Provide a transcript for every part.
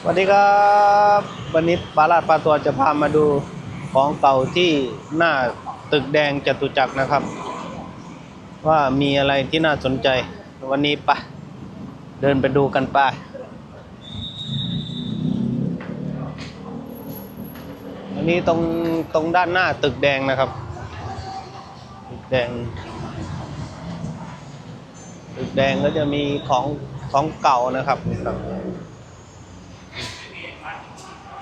สวัสดีครับวันนี้ปาลาดปลาตัวจะพามาดูของเก่าที่หน้าตึกแดงจตุจักรนะครับ ว่ามีอะไรที่น่าสนใจ วันนี้ปะเดินไปดูกันไป้าอันนี้ตรงตรงด้านหน้าตึกแดงนะครับ ตึกแดง ตึกแดงก็จะมีของของเก่านะครับครับ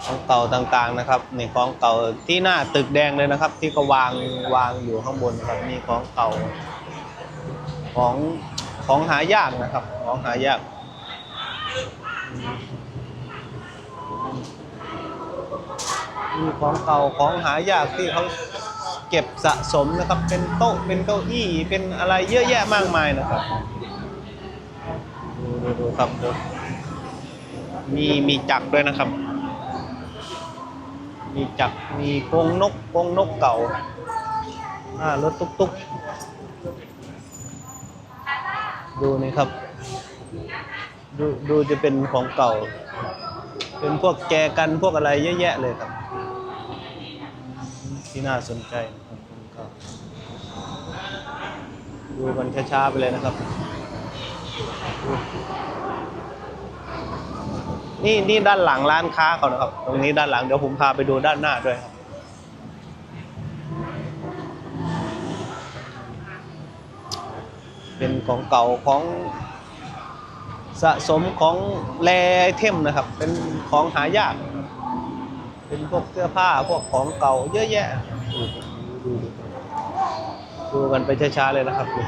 ของเก่าต่างๆนะครับนี่ของเก่าที่หน้าตึกแดงเลยนะครับ ที่ก็วางวางอยู่ข้างบนครับนี่ของเก่าของของหายากนะครับ ของหายากมีของเก่าของหายากที่เขาเก็บสะสมนะครับ เป็นโต๊ะเป็นเก้าอี้เป็นอะไรเยอะแยะมากมายนะครับดูดูดูครับดูมีมีจักรด้วยนะครับ มีจักรมีกรงนกกรงนกเก่าหน้ารถตุ๊กตุ๊กดูนี่ครับ ดูดูจะเป็นของเก่า เป็นพวกแจกันพวกอะไรเยอะแยะเลยครับ ที่น่าสนใจนะครับของเก่าดูกันช้าๆไปเลยนะครับ นี่นี่ด้านหลังร้านค้าเขานะครับ ตรงนี้ด้านหลังเดี๋ยวผมพาไปดูด้านหน้าด้วยครับเป็นของเก่าของสะสมของแรไอเทมนะครับ เป็นของหายาก เป็นพวกเสื้อผ้าพวกของเก่าเยอะแยะ ดูกันไปช้าๆเลยนะครับดู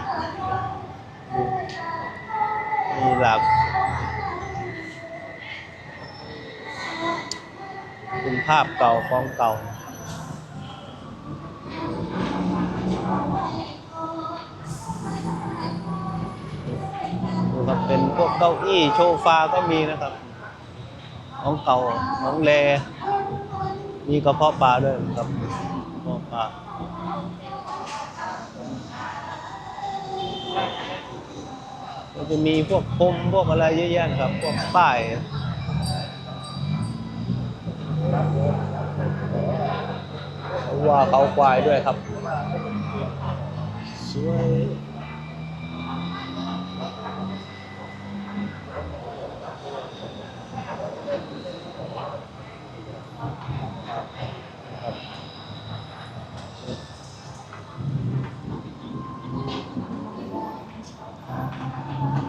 ดูมีหลาก เป็นภาพเก่าของเก่าดูครับเป็นพวกเก้าอี้โชฟาก็มีนะครับ ของเก่าของแลมีกระเพาะปลาด้วยครับกระเพาะปลาก็จะมีพวกพมพวกอะไรเยอะแยะครับ พวกป้าย วัวเขาควายด้วยครับ สวย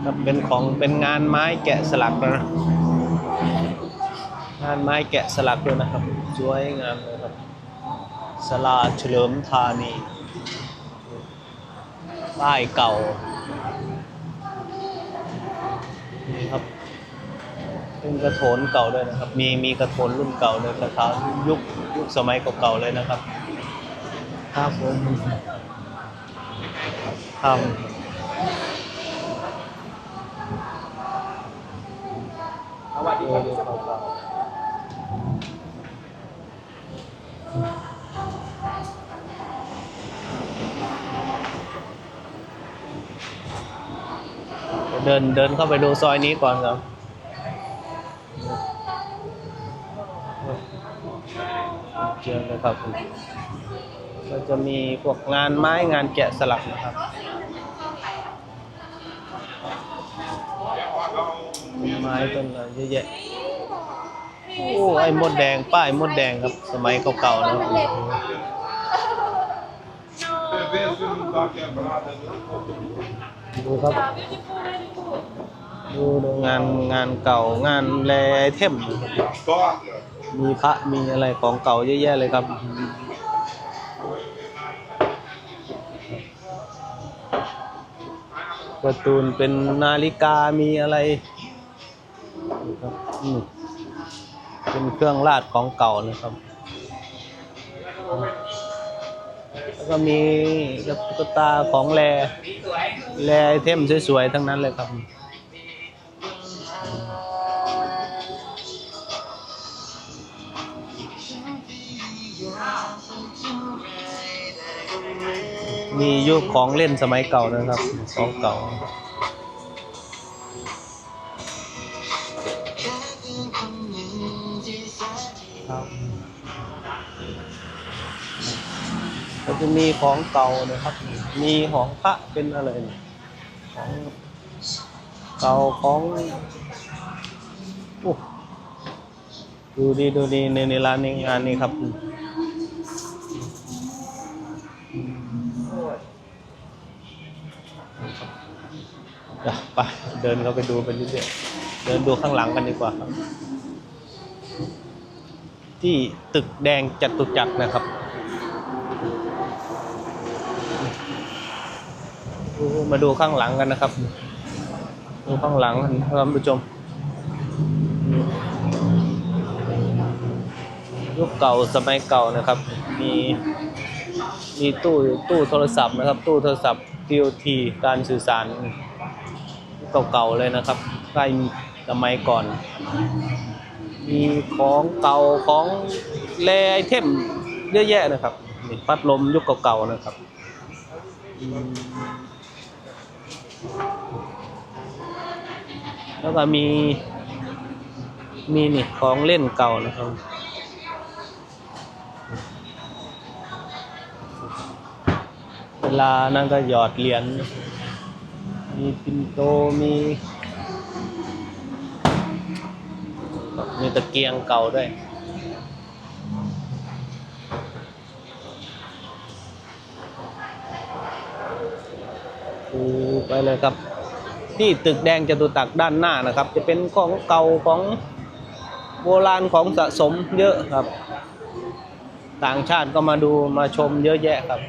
ครับเป็นของเป็นงานไม้แกะสลักนะ งานไม้แกะสลักด้วยนะครับ สวยงามเลยครับ สลาเฉลิมธานี ป้ายเก่า นี่ครับเป็นกระโถนเก่าด้วยนะครับ มีมีกระโถนรุ่นเก่าเลยกระถางยุคยุคสมัยเก่าๆเลยนะครับ ครับผมทำสวัสดีครับ เดินเดินเข้าไปดูซอยนี้ก่อนครับเจอเลยครับก็จะมีพวกงานไม้งานแกะสลักนะครับมีไม้ต้นอะไรเยอะแยะโอ้ไอ้มดแดงป้ายมดแดงครับ สมัยเก่าๆนะ ดูครับ ดูดูงานงานเก่างานแรไอเทมมีพระมีอะไรของเก่าเยอะแยะเลยครับการ์ตูนเป็นนาฬิกามีอะไรครับเป็นเครื่องราชของเก่านะครับ แล้วก็มีตุ๊กตาของแร และไอเทมสวยๆ ทั้งนั้นเลยครับ มียุคของเล่นสมัยเก่านะครับ ของเก่าก็จะมีของเก่านะครับ มีของพระเป็นอะไรนี่ ของเก่าของดูดีดูดีในในร้านนี้งานนี้ครับเดี๋ยวไปเดินเข้าไปดูไปเรื่อยๆเดินดูข้างหลังกันดีกว่าครับ ที่ตึกแดงจัตุจักรนะครับ มาดูข้างหลังกันนะครับ ดูข้างหลังกันท่านผู้ชมยุคเก่าสมัยเก่านะครับ มีมีตู้ตู้โทรศัพท์นะครับ ตู้โทรศัพท์ TOT การสื่อสารเก่าๆเลยนะครับใกล้สมัยก่อน มีของเก่าของแรไอเทมเยอะแยะนะครับ พัดลมยุคเก่าๆนะครับ แล้วก็มีมีนี่ของเล่นเก่านะครับ เวลานั้นก็หยอดเหรียญ มีปินโต มี มีตะเกียงเก่าด้วย ดูไปเลยครับ ที่ตึกแดงจตุตักด้านหน้านะครับ จะเป็นของเก่าของโบราณของสะสมเยอะครับ ต่างชาติก็มาดูมาชมเยอะแยะครับ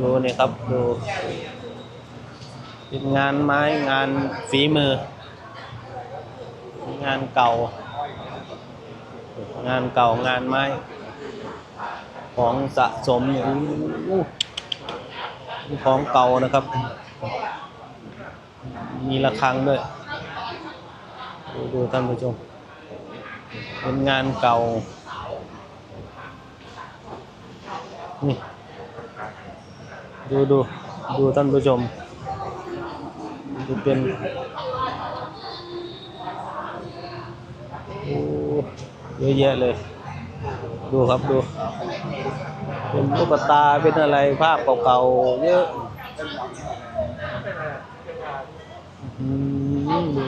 ดูนี่ครับดูเป็นงานไม้งานฝีมือ งานเก่า งานเก่างานไม้ ของสะสมอของเก่านะครับ มีระฆังด้วย ดูดูท่านผู้ชม เป็นงานเก่านี่ ดูดูดูท่านผู้ชมดูเป็นโอ้เยอะแยะเลย ดูครับดู เป็นลูกตาเป็นอะไรภาพเก่าๆเยอะอืมดู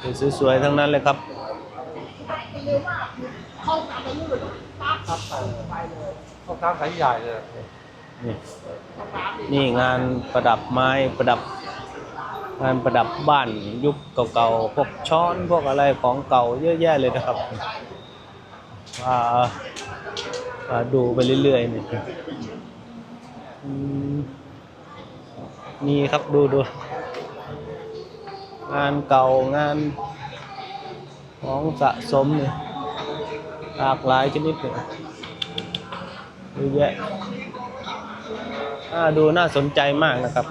เป็นสวยๆทั้งนั้นเลยครับ ห้องน้ำสายใหญ่เลย นี่นี่งานประดับไม้ประดับ งานประดับบ้านยุคเก่าๆพวกช้อนพวกอะไรของเก่าเยอะแยะเลยนะครับว่าว่าดูไปเรื่อยๆนี่นี่ครับดูดูงานเก่างานของสะสมเนี่ยหลากหลายชนิดเลย เยอะแยะอ่าดูน่าสนใจมากนะครับ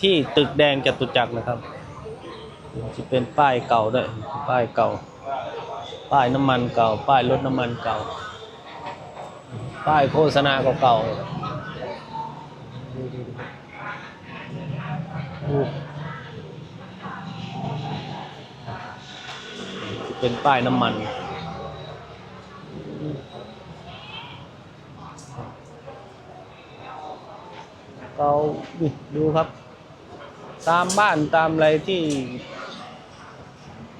ที่ตึกแดงจตุจักรนะครับจะเป็นป้ายเก่าด้วย ป้ายเก่า ป้ายน้ำมันเก่า ป้ายรถน้ำมันเก่า ป้ายโฆษณาเก่าๆเป็นป้ายน้ำมัน เราดูครับ ตามบ้านตามอะไรที่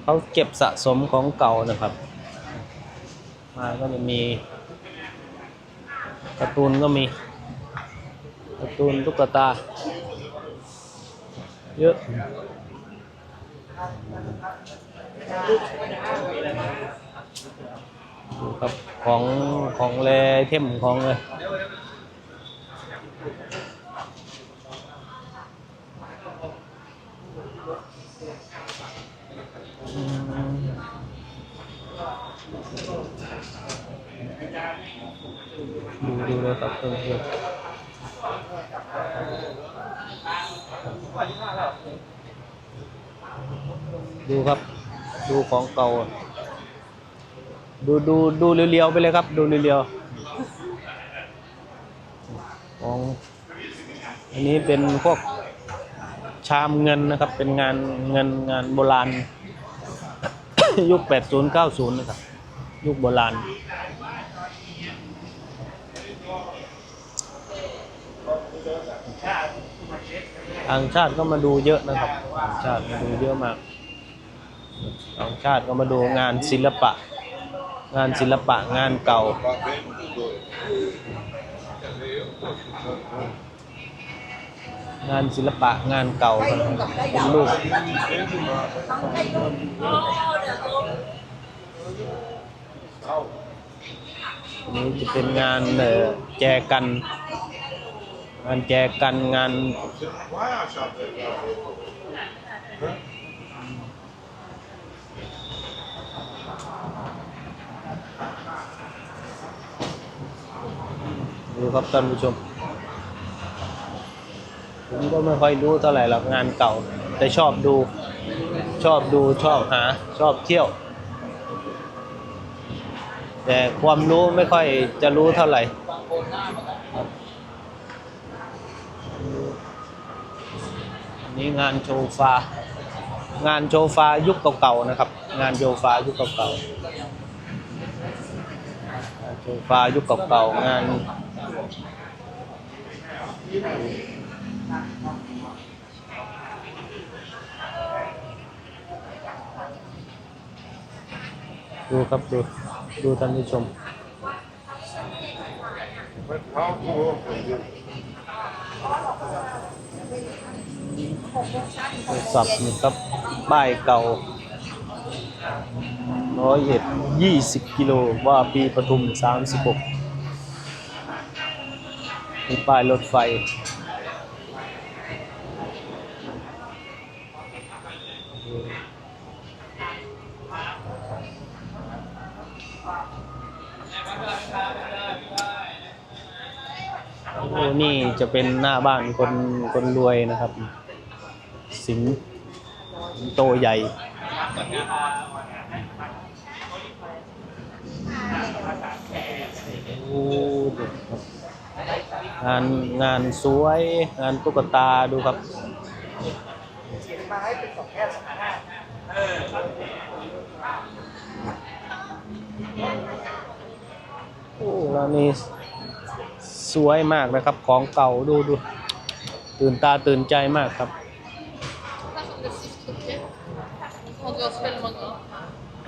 เขาเก็บสะสมของเก่านะครับ มาก็จะมีการ์ตูนก็มีการ์ตูนตุ๊กตา เยอะดูครับของของแรเทมของเลย ดูเลยครับเพื่อนๆดูครับ ดูของเก่า ดูดูดูเรียวๆไปเลยครับ ดูเรียวๆของอันนี้เป็นพวกชามเงินนะครับ เป็นงานเงินงานโบราณ ยุค 80 90 นะครับ ยุคโบราณ ต่างชาติก็มาดูเยอะนะครับต่างชาติมาดูเยอะมากต่างชาติก็มาดูงานศิลปะ งานศิลปะงานเก่า งานศิลปะงานเก่าครับเป็นรูปอันนี้จะเป็นงานแจกัน งานแจกันงานดูครับท่านผู้ชม ผมก็ไม่ค่อยรู้เท่าไหร่หรอกงานเก่า แต่ชอบดู ชอบดูชอบหา ชอบเที่ยว แต่ความรู้ไม่ค่อยจะรู้เท่าไหร่ครับอั นนี้งานโชว์ฟางานโชว์ฟายุคเก่าๆนะครับ งานโชว์ฟายุคเก่าๆงานโชว์ฟายุคเก่าๆงานดูครับดูดูท่านผู้ชม โทรศัพท์นี่ครับป้ายเก่าร้อยเอ็ดยี่สิบกิโลว่าปีปทุมสามสิบหกมีป้ายรถไฟโอ้นี่จะเป็นหน้าบ้านคนคนรวยนะครับ สิงโตใหญ่ งานงานสวยงานตุ๊กตาดูครับโอ้แล้วนี่สวยมากนะครับ ของเก่าดูดู ตื่นตาตื่นใจมากครับ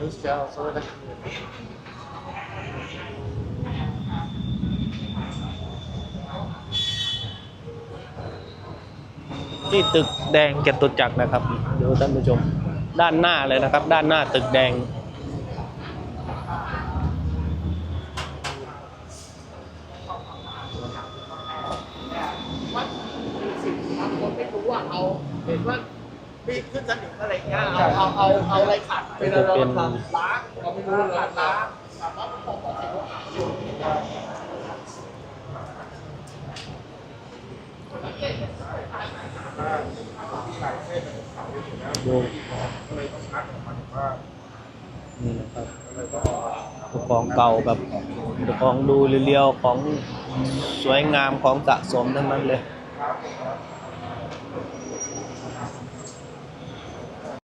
Just ja, så är det. ที่ตึกแดงจตุจักรนะครับดูท่านผู้ชม ด้านหน้าเลยนะครับ ด้านหน้าตึกแดงวัดสิบครั้งคนไม่รู้ว่าเอาเห็นว่ามีขึ้นสนิม อะไรเงี้ยเอาเอาเอาเอาอะไรขัดเป็นจะอะไรเป็นล้างเราไม่รู้เลยล้างล้างแล้วมันตกต่อเสร็จแล้วดูนี่นะครับของเก่าแบบของดูเรียวๆของสวยงามของสะสมทั้งนั้นเลยค